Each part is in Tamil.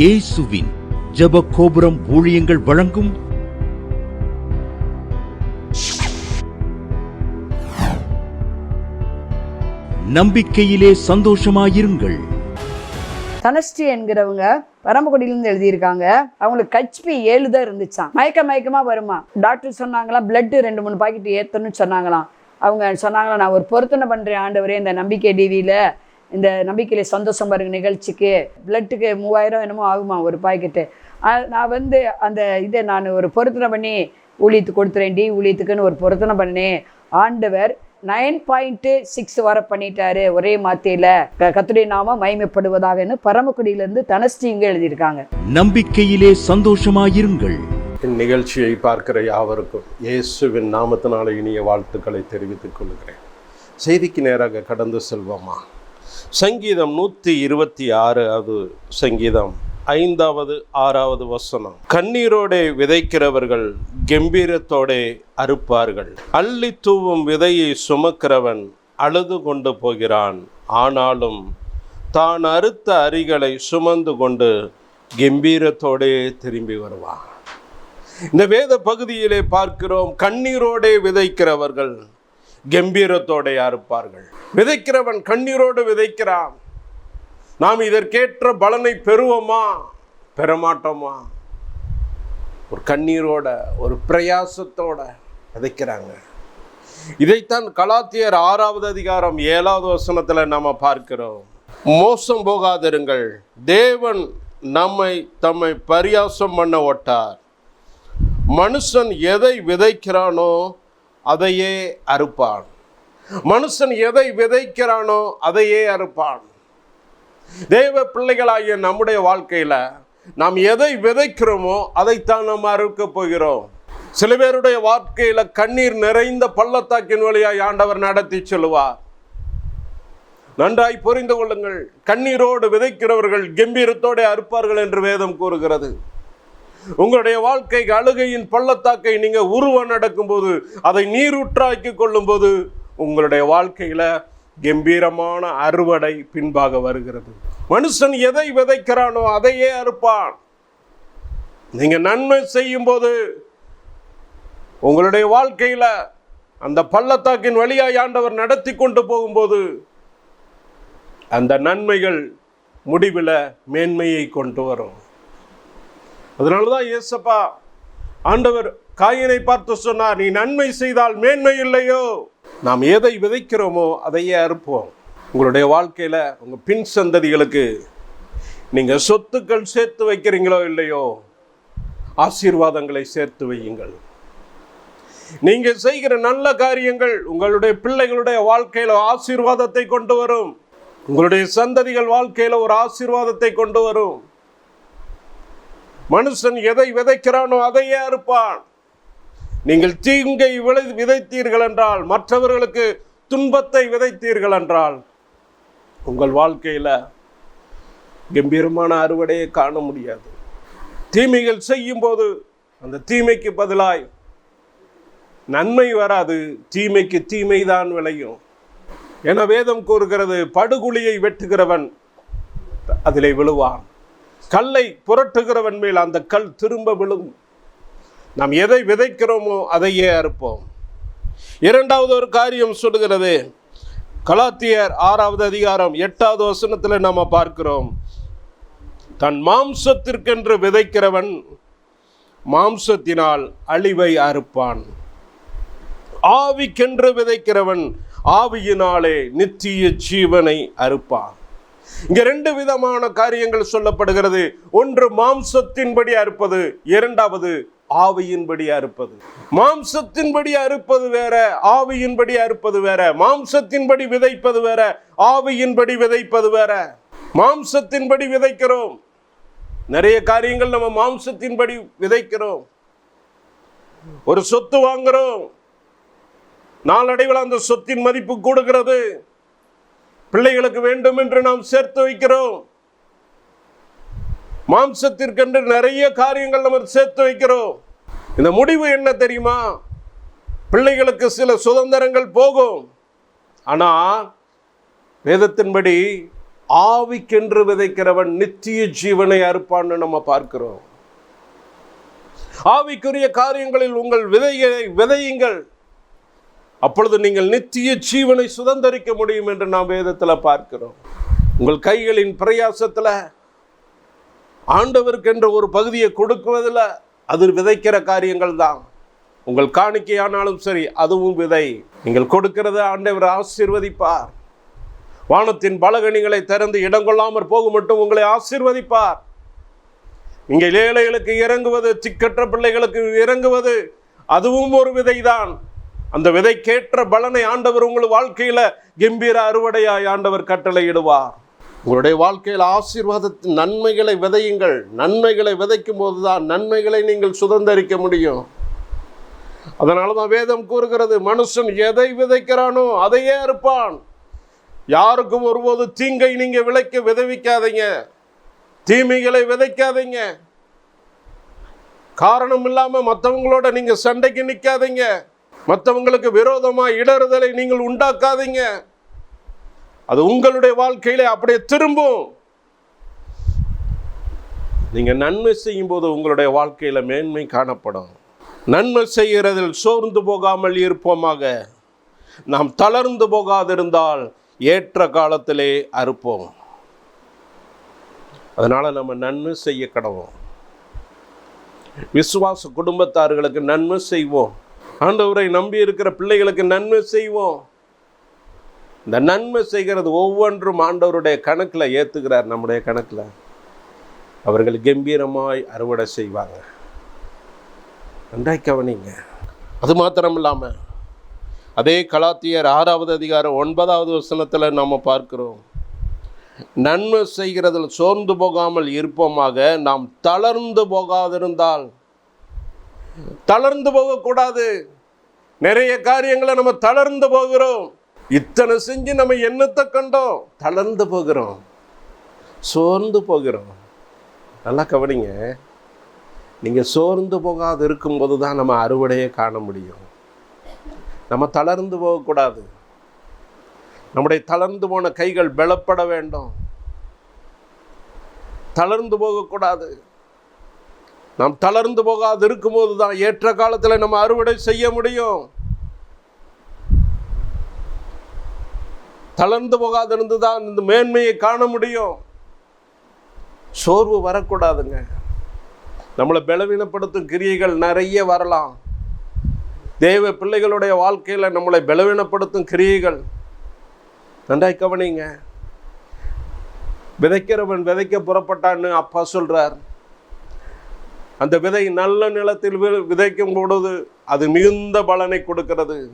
இயேசுவின் ஜெப கோபுரம் ஊழியங்கள் வழங்கும் நம்பிக்கையிலே சந்தோஷமாயிருங்கள். தனஸ்ரீ என்கிறவங்க பரமக்குடியிலிருந்து எழுதியிருக்காங்க. அவங்களுக்கு கச்பி ஏழு தான் இருந்துச்சாம். மயக்க மயக்கமாக வருமா? டாக்டர் சொன்னாங்களாம் பிளட்டு ரெண்டு மூணு பாக்கெட் ஏற்றணும்னு சொன்னாங்களாம். அவங்க சொன்னாங்களாம் நான் ஒரு பொருத்தனை பண்ணுறேன் ஆண்டவரே இந்த நம்பிக்கை டிவியில் இந்த நம்பிக்கையில சந்தோஷம் பாருங்க நிகழ்ச்சிக்கு. பிளட்டுக்கு மூவாயிரம் என்னமோ ஆகுமா ஒரு பாக்கெட்டு. நான் வந்து அந்த இதை நான் ஒரு பொருத்தனை பண்ணி ஊழியத்துக்கு கொடுத்துறேன். டி ஊழியத்துக்குன்னு ஒரு பொருத்தனை பண்ணேன் ஆண்டவர் நைன் பாயிண்ட்டு சிக்ஸ் வர பண்ணிட்டாரு. ஒரே மாத்தையில். கத்துடைய நாம மகிமைப்படுவதாகன்னு பரமக்குடியிலேருந்து தனஸ்ரீ இங்கே எழுதியிருக்காங்க. நம்பிக்கையிலே சந்தோஷமாயிருங்கள். இந்நிகழ்ச்சியை பார்க்கிற யாவருக்கும் இயேசுவின் நாமத்தினால இனிய வாழ்த்துக்களை தெரிவித்துக் கொள்கிறேன். செய்திக்கு நேராக கடந்து செல்வோமா? சங்கீதம் நூற்றி இருபத்தி ஆறாவது சங்கீதம் ஐந்தாவது ஆறாவது வசனம். கண்ணீரோடே விதைக்கிறவர்கள் கம்பீரத்தோடே அறுப்பார்கள். அள்ளி தூவும் விதையை சுமக்கிறவன் அழுது கொண்டு போகிறான். ஆனாலும் தான் அறுத்த அரிகளை சுமந்து கொண்டு கம்பீரத்தோடே திரும்பி வருவான். இந்த வேத பகுதியிலே பார்க்கிறோம் கண்ணீரோடே விதைக்கிறவர்கள் கம்பீரத்தோடையா அறுப்பார்கள். விதைக்கிறவன் கண்ணீரோடு விதைக்கிறான். நாம் இதற்கேற்ற பலனை பெறுவோமா? பெறமாட்டோமா? ஒரு கண்ணீரோட ஒரு பிரயாசத்தோட விதைக்கிறாங்க. இதைத்தான் கலாத்தியர் ஆறாவது அதிகாரம் ஏழாவது வசனத்தில் நாம் பார்க்கிறோம். மோசம் போகாதிருங்கள். தேவன் நம்மை தம்மை பரியாசம் பண்ண ஒட்டார். மனுஷன் எதை விதைக்கிறானோ அதையே அறுப்பான். மனுஷன் எதை விதைக்கிறானோ அதையே அறுப்பான். தெய்வ பிள்ளைகளாகிய நம்முடைய வாழ்க்கையில நாம் எதை விதைக்கிறோமோ அதைத்தான் நாம் அறுக்க போகிறோம். சில பேருடைய வாழ்க்கையில் கண்ணீர் நிறைந்த பள்ளத்தாக்கின் வழியாய் ஆண்டவர் நடத்தி சொல்லுவார். நன்றாய் புரிந்து கொள்ளுங்கள். கண்ணீரோடு விதைக்கிறவர்கள் கம்பீரத்தோடு அறுப்பார்கள் என்று வேதம் கூறுகிறது. உங்களுடைய வாழ்க்கை அழுகையின் பள்ளத்தாக்கை நீங்க உருவ நடக்கும்போது அதை நீரூற்றாக்கி கொள்ளும்போது உங்களுடைய வாழ்க்கையில கம்பீரமான அறுவடை பின்பாக வருகிறது. மனுஷன் எதை விதைக்கிறானோ அதையே அறுப்பான். நீங்க நன்மை செய்யும் போது உங்களுடைய வாழ்க்கையில அந்த பள்ளத்தாக்கின் வழியாய் ஆண்டவர் நடத்தி கொண்டு போகும்போது அந்த நன்மைகள் முடிவில் மேன்மையை கொண்டு வரும். அதனால தான் ஏசப்பா ஆண்டவர் காயினை பார்த்து சொன்னார் நீ நன்மை செய்தால் மேன்மை இல்லையோ? நாம் எதை விதைக்கிறோமோ அதையே அறுப்போம். உங்களுடைய வாழ்க்கையில் உங்கள் பின் சந்ததிகளுக்கு நீங்கள் சொத்துக்கள் சேர்த்து வைக்கிறீங்களோ இல்லையோ ஆசீர்வாதங்களை சேர்த்து வையுங்கள். நீங்கள் செய்கிற நல்ல காரியங்கள் உங்களுடைய பிள்ளைகளுடைய வாழ்க்கையில் ஆசீர்வாதத்தை கொண்டு வரும். உங்களுடைய சந்ததிகள் வாழ்க்கையில் ஒரு ஆசீர்வாதத்தை கொண்டு வரும். மனுஷன் எதை விதைக்கிறானோ அதையே அறுப்பான். நீங்கள் தீங்கை விளை விதைத்தீர்கள் என்றால் மற்றவர்களுக்கு துன்பத்தை விதைத்தீர்கள் என்றால் உங்கள் வாழ்க்கையில் கம்பீரமான அறுவடையை காண முடியாது. தீமைகள் செய்யும் போது அந்த தீமைக்கு பதிலாய் நன்மை வராது தீமைக்கு தீமைதான் விளையும். என வேதம் கூறுகிறது படுகுழியை வெட்டுகிறவன் அதிலே விழுவான். கல்லை புரட்டுகிறவன் மேல் அந்த கல் திரும்ப விழும். நாம் எதை விதைக்கிறோமோ அதையே அறுப்போம். இரண்டாவது ஒரு காரியம் சொல்லுகிறது. கலாத்தியர் ஆறாவது அதிகாரம் எட்டாவது வசனத்தில் நாம் பார்க்கிறோம். தன் மாம்சத்திற்கென்று விதைக்கிறவன் மாம்சத்தினால் அழிவை அறுப்பான். ஆவிக்கென்று விதைக்கிறவன் ஆவியினாலே நித்திய ஜீவனை அறுப்பான். இங்க ரெண்டு விதமான காரியங்கள் சொல்லப்படுகிறது. ஒன்று மாம்சத்தின்படியா அறுப்பது இரண்டாவது ஆவியின்படி அறுப்பது மாம்சத்தின்படியா அறுப்பது வேற ஆவியின்படியா அறுப்பது வேற. மாம்சத்தின்படி விதைப்பது வேற ஆவியின்படி விதைப்பது வேற. மாம்சத்தின்படி விதைக்கிறோம். நிறைய காரியங்கள் நம்ம மாம்சத்தின்படி விதைக்கிறோம். ஒரு சொத்து வாங்குறோம். நாளடைவில் அந்த சொத்தின் மதிப்பு கூடுகிறது. பிள்ளைகளுக்கு வேண்டும் என்று நாம் சேர்த்து வைக்கிறோம். மாம்சத்திற்கென்று நிறைய காரியங்கள் நம்ம சேர்த்து வைக்கிறோம். இந்த முடிவு என்ன தெரியுமா? பிள்ளைகளுக்கு சில சுதந்திரங்கள் போகும். ஆனால் வேதத்தின்படி ஆவிக்கென்று விதைக்கிறவன் நித்திய ஜீவனை அறுப்பான்னு நம்ம பார்க்கிறோம். ஆவிக்குரிய காரியங்களில் உங்கள் விதையை விதையுங்கள். அப்பொழுது நீங்கள் நித்திய ஜீவனை சுதந்தரிக்க முடியும் என்று நாம் வேதத்தில் பார்க்கிறோம். உங்கள் கைகளின் பிரயாசத்தில் ஆண்டவருக்கென்ற ஒரு பகுதியை கொடுக்குவதில் அது விதைக்கிற காரியங்கள் தான். உங்கள் காணிக்கையானாலும் சரி அதுவும் விதை. நீங்கள் கொடுக்கிறத ஆண்டவர் ஆசீர்வதிப்பார். வானத்தின் பலகணிகளை திறந்து இடம் போகும் மட்டும் உங்களை ஆசீர்வதிப்பார். இங்கே ஏழைகளுக்கு இறங்குவது திக்கற்ற பிள்ளைகளுக்கு இறங்குவது அதுவும் ஒரு விதைதான். அந்த விதைக்கேற்ற பலனை ஆண்டவர் உங்கள் வாழ்க்கையில் கம்பீர அறுவடையாய் ஆண்டவர் கட்டளையிடுவார். உங்களுடைய வாழ்க்கையில் ஆசீர்வாதத்தின் நன்மைகளை விதையுங்கள். நன்மைகளை விதைக்கும் போதுதான் நன்மைகளை நீங்கள் சுதந்தரிக்க முடியும். அதனால தான் வேதம் கூறுகிறது மனுஷன் எதை விதைக்கிறானோ அதையே அறுப்பான். யாருக்கும் ஒருபோது தீங்கை நீங்கள் விளைக்க விதவிக்காதீங்க. தீமைகளை விதைக்காதீங்க. காரணம் இல்லாமல் மற்றவங்களோட நீங்கள் சண்டைக்கு நிற்காதீங்க மற்றவங்களுக்கு விரோதமாக இடறுதலை நீங்கள் உண்டாக்காதீங்க. அது உங்களுடைய வாழ்க்கையில அப்படியே திரும்பும். நீங்கள் நன்மை செய்யும் போது உங்களுடைய வாழ்க்கையில் மேன்மை காணப்படும். நன்மை செய்கிறதில் சோர்ந்து போகாமல் இருப்போமாக. நாம் தளர்ந்து போகாதிருந்தால் ஏற்ற காலத்திலே அறுப்போம். அதனால் நம்ம நன்மை செய்ய கடவோம் விசுவாச குடும்பத்தார்களுக்கு நன்மை செய்வோம். ஆண்டவரை நம்பி இருக்கிற பிள்ளைகளுக்கு நன்மை செய்வோம். இந்த நன்மை செய்கிறது ஒவ்வொன்றும் ஆண்டவருடைய கணக்கில் ஏற்றுக்கிறார் நம்முடைய கணக்கில். அவர்கள் கம்பீரமாய் அறுவடை செய்வாங்க. நன்றாய் கவனிங்க. அது மாத்திரம் இல்லாமல் அதே கலாத்தியர் ஆறாவது அதிகாரம் ஒன்பதாவது வசனத்தில் நாம் பார்க்கிறோம். நன்மை செய்கிறதில் சோர்ந்து போகாமல் இருப்போமாக நாம் தளர்ந்து போகாதிருந்தால் தளர்ந்து போகக்கூடாது. நிறைய காரியங்களை நம்ம தளர்ந்து போகிறோம். இத்தனை செஞ்சு நம்ம என்னத்தை கண்டோம்? தளர்ந்து போகிறோம். சோர்ந்து போகிறோம். நல்லா கவனிங்க. நீங்கள் சோர்ந்து போகாது இருக்கும்போது தான் நம்ம அறுவடையை காண முடியும். நம்ம தளர்ந்து போகக்கூடாது. நம்முடைய தளர்ந்து போன கைகள் பலப்பட வேண்டும். தளர்ந்து போகக்கூடாது. நாம் தளர்ந்து போகாது இருக்கும்போது தான் ஏற்ற காலத்தில் நம்ம அறுவடை செய்ய முடியும். தளர்ந்து போகாது இருந்து தான் இந்த மேன்மையை காண முடியும். சோர்வு வரக்கூடாதுங்க. நம்மளை பலவீனப்படுத்தும் கிரியைகள் நிறைய வரலாம். தேவ பிள்ளைகளுடைய வாழ்க்கையில் நம்மளை பலவீனப்படுத்தும் கிரியைகள் நன்றாய் கவனிங்க. விதைக்கிறவன் விதைக்க புறப்பட்டான்னு அப்பா சொல்கிறார் அந்த விதை நல்ல நிலத்தில் வி- விதைக்கும் பொழுது அது மிகுந்த பலனை கொடுக்கிறது.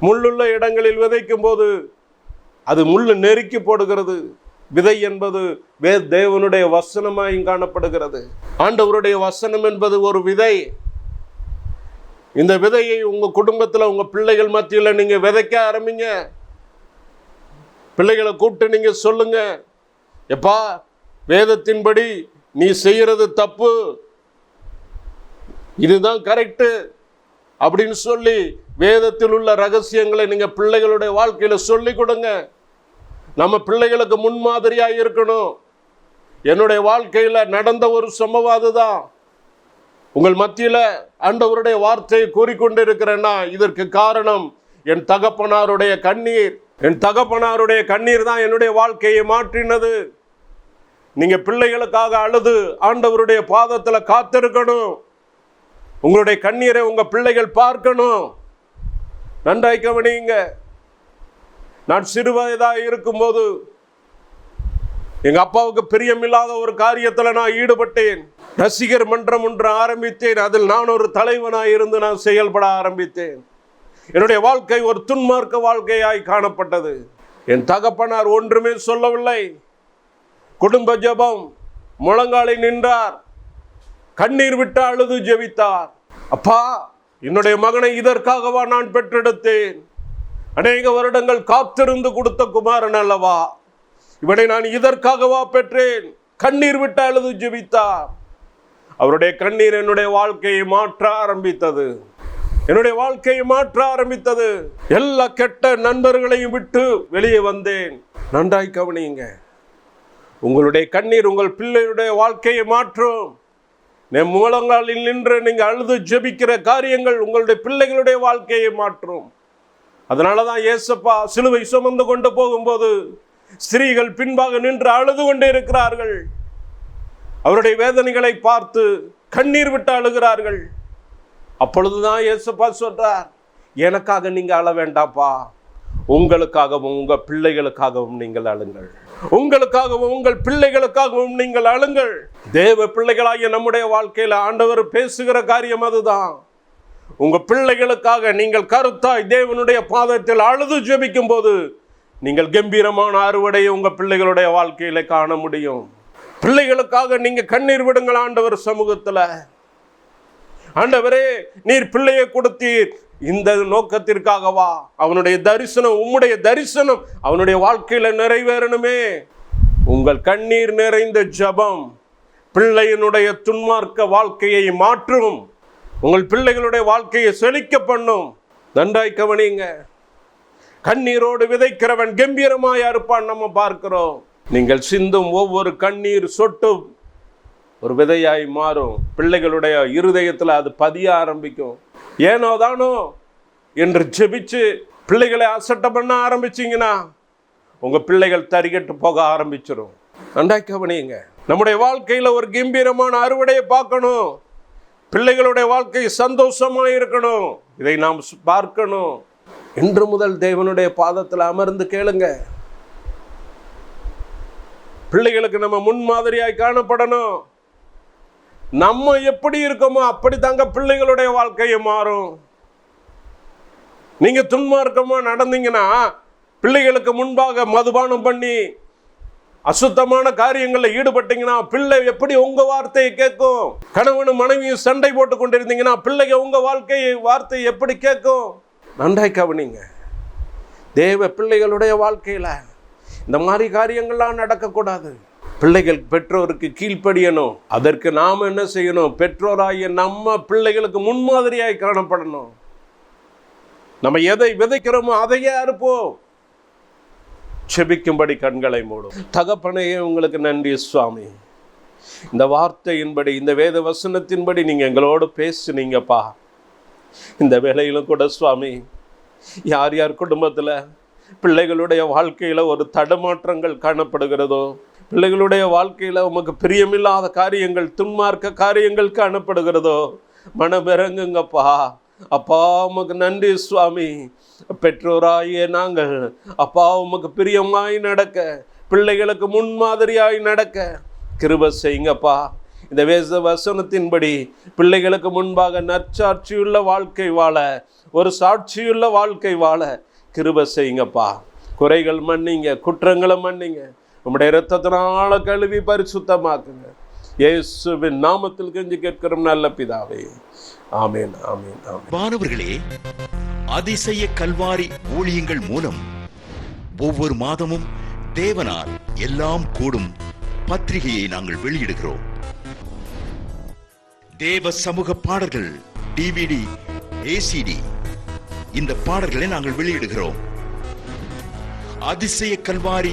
முள்ளுள்ள இடங்களில் விதைக்கும் போது அது முள்ளு நெருக்கி போடுகிறது. விதை என்பது வே தேவனுடைய வசனமாயும் காணப்படுகிறது. ஆண்டவருடைய வசனம் என்பது ஒரு விதை. இந்த விதையை உங்கள் குடும்பத்தில் உங்கள் பிள்ளைகள் மத்தியில் நீங்கள் விதைக்க ஆரம்பிங்க. பிள்ளைகளை கூப்பிட்டு நீங்கள் சொல்லுங்க. எப்பா வேதத்தின்படி நீ செய்கிறது தப்பு. இதுதான் கரெக்டு அப்படின்னு சொல்லி வேதத்தில் உள்ள ரகசியங்களை நீங்கள் பிள்ளைகளுடைய வாழ்க்கையில் சொல்லி கொடுங்க. நம்ம பிள்ளைகளுக்கு முன்மாதிரியாக இருக்கணும். என்னுடைய வாழ்க்கையில் நடந்த ஒரு சம்பவம் அதுதான். உங்கள் மத்தியில் ஆண்டவருடைய வார்த்தையை கூறிக்கொண்டிருக்கிறேன்னா இதற்கு காரணம் என் தகப்பனாருடைய கண்ணீர். என் தகப்பனாருடைய கண்ணீர் தான் என்னுடைய வாழ்க்கையை மாற்றினது. நீங்கள் பிள்ளைகளுக்காக அழுது ஆண்டவருடைய பாதத்தில் காத்திருக்கணும். உங்களுடைய கண்ணீரை உங்கள் பிள்ளைகள் பார்க்கணும். நன்றாய் கவனிங்க நான் சிறுவயதாக இருக்கும்போது எங்கள் அப்பாவுக்கு பிரியமில்லாத ஒரு காரியத்தில் நான் ஈடுபட்டேன். ரசிகர் மன்றம் ஒன்று ஆரம்பித்தேன். அதில் நான் ஒரு தலைவனாக இருந்து நான் செயல்பட ஆரம்பித்தேன். என்னுடைய வாழ்க்கை ஒரு துன்மார்க்க வாழ்க்கையாய் காணப்பட்டது. என் தகப்பனார் ஒன்றுமே சொல்லவில்லை. குடும்ப ஜெபம் முழங்காலை நின்றார். கண்ணீர் விட்டு அழுது ஜெபித்தார். அப்பா என்னுடைய மகனை இதற்காகவா நான் பெற்றெடுத்தேன்? அநேக வருடங்கள் காத்திருந்து கொடுத்த குமாரன் அல்லவா? இவனை நான் இதற்காகவா பெற்றேன்? கண்ணீர் விட்டு அழுது ஜெபித்தார். அவருடைய கண்ணீர் என்னுடைய வாழ்க்கையை மாற்ற ஆரம்பித்தது. என்னுடைய வாழ்க்கையை மாற்ற ஆரம்பித்தது. எல்லா கெட்ட நண்பர்களையும் விட்டு வெளியே வந்தேன். நன்றாய் கவனியுங்க. உங்களுடைய கண்ணீர் உங்கள் பிள்ளையுடைய வாழ்க்கையை மாற்றும். நம் மூலங்களில் நின்று நீங்கள் அழுது ஜெபிக்கிற காரியங்கள் உங்களுடைய பிள்ளைகளுடைய வாழ்க்கையை மாற்றும். அதனால தான் ஏசப்பா சிலுவை சுமந்து கொண்டு போகும்போது ஸ்திரீகள் பின்பாக நின்று அழுது கொண்டே இருக்கிறார்கள். அவருடைய வேதனைகளை பார்த்து கண்ணீர் விட்டு அழுகிறார்கள். அப்பொழுதுதான் ஏசப்பா சொல்றார் எனக்காக நீங்கள் அழ வேண்டாப்பா. உங்களுக்காகவும் உங்கள் பிள்ளைகளுக்காகவும் நீங்கள் அழுங்கள். உங்களுக்காகவும் உங்கள் பிள்ளைகளுக்காகவும் நீங்கள் அழுங்கள். தேவ பிள்ளைகளாகிய நம்முடைய வாழ்க்கையில் ஆண்டவர் பேசுகிற காரியம் அதுதான். உங்க பிள்ளைகளுக்காக நீங்கள் கருத்தாய் தேவனுடைய பாதத்தில் அழுது ஜெபிக்கும் போது நீங்கள் கம்பீரமான அறுவடையை உங்க பிள்ளைகளுடைய வாழ்க்கையில காண முடியும். பிள்ளைகளுக்காக நீங்க கண்ணீர் விடுங்கள் ஆண்டவர் சமூகத்துல. ஆண்டவரே நீர் பிள்ளையை கொடுத்தீர். இந்த நோக்கத்திற்காகவா அவனுடைய தரிசனம் உம்முடைய தரிசனம் அவனுடைய வாழ்க்கையில நிறைவேறணுமே. உங்கள் கண்ணீர் நிறைந்த ஜபம் பிள்ளையினுடைய துன்மார்க்க வாழ்க்கையை மாற்றும். உங்கள் பிள்ளைகளுடைய வாழ்க்கையை செழிக்க பண்ணும். நன்றாய் கவனிங்க. கண்ணீரோடு விதைக்கிறவன் கம்பீரமாய் இருப்பான் நம்ம பார்க்கிறோம். நீங்கள் சிந்தும் ஒவ்வொரு கண்ணீர் சொட்டும் ஒரு விதையாய் மாறும். பிள்ளைகளுடைய இருதயத்தில் அது பதிய ஆரம்பிக்கும். ஏனோ தானோ? என்று ஜெபிச்சு பிள்ளைகளை அசட்டை பண்ண ஆரம்பிச்சிங்கன்னா உங்கள் பிள்ளைகள் தறிகட்டு போக ஆரம்பிச்சிடும் நன்றாய் கவனியுங்க. நம்முடைய வாழ்க்கையில் ஒரு கம்பீரமான அறுவடையை பார்க்கணும். பிள்ளைகளுடைய வாழ்க்கை சந்தோஷமாக இருக்கணும். இதை நாம் பார்க்கணும். இன்று முதல் தேவனுடைய பாதத்தில் அமர்ந்து கேளுங்க. பிள்ளைகளுக்கு நம்ம முன்மாதிரியாய் காணப்படணும். நம்ம எப்படி இருக்கோமோ அப்படி தாங்க பிள்ளைகளுடைய வாழ்க்கையை மாறும். நீங்க துன்மார்க்கமா நடந்தீங்கன்னா பிள்ளைகளுக்கு முன்பாக மதுபானம் பண்ணி அசுத்தமான காரியங்களில் ஈடுபட்டீங்கன்னா பிள்ளை எப்படி உங்க வார்த்தையை கேட்கும்? கணவனும் மனைவியும் சண்டை போட்டு கொண்டிருந்தீங்கன்னா பிள்ளைங்க உங்க வாழ்க்கையை வார்த்தை எப்படி கேட்கும்? நன்றாய் கவனிங்க. தேவ பிள்ளைகளுடைய வாழ்க்கையில இந்த மாதிரி காரியங்கள்லாம் நடக்கக்கூடாது. பிள்ளைகள் பெற்றோருக்கு கீழ்ப்படியணும். அதற்கு நாம் என்ன செய்யணும்? பெற்றோராகிய நம்ம பிள்ளைகளுக்கு முன்மாதிரியாய் காணப்படணும். நம்ம எதை விதைக்கிறோமோ அதையே அறுப்போம். செபிக்கும்படி கண்களை மூடும். தகப்பனையே உங்களுக்கு நன்றி சுவாமி. இந்த வார்த்தையின்படி இந்த வேத வசனத்தின்படி நீங்கள் எங்களோடு பேசுனீங்கப்பா. இந்த வேலையிலும் கூட சுவாமி யார் யார் குடும்பத்தில் பிள்ளைகளுடைய வாழ்க்கையில் ஒரு தடுமாற்றங்கள் காணப்படுகிறதோ பிள்ளைகளுடைய வாழ்க்கையில் உமக்கு பிரியமில்லாத காரியங்கள் துன்மார்க்க காரியங்களுக்கு அனுப்படுகிறதோ மனமிறங்குங்கப்பா அப்பா உமக்கு நன்றி சுவாமி. பெற்றோராகிய நாங்கள் அப்பா உமக்கு பிரியமாய் நடக்க பிள்ளைகளுக்கு முன்மாதிரியாய் நடக்க கிருப செய்யுங்கப்பா. இந்த வேத வசனத்தின்படி பிள்ளைகளுக்கு முன்பாக நற்சாட்சியுள்ள வாழ்க்கை வாழ ஒரு சாட்சியுள்ள வாழ்க்கை வாழ கிருப செய்யுங்கப்பா. குறைகள் மன்னிங்க குற்றங்களை மன்னிங்க. உம்முடைய இரத்தத்தினால கழுவி பரிசுத்தமாக்குங்க. இயேசுவின் நாமத்தில் கெஞ்சி கேட்கிறோம் நல்ல பிதாவே. ஆமேன் ஆமேன் ஆமேன். மாணவர்களே அதிசய கல்வாரி ஊழியங்கள் மூலம் ஒவ்வொரு மாதமும் தேவனால் எல்லாம் கூடும் பத்திரிகையை நாங்கள் வெளியிடுகிறோம். தேவ சமூக பாடல்கள் டிவிடி ஏசிடி இந்த பாடல்களை நாங்கள் வெளியிடுகிறோம். அதிசய கல்வாரி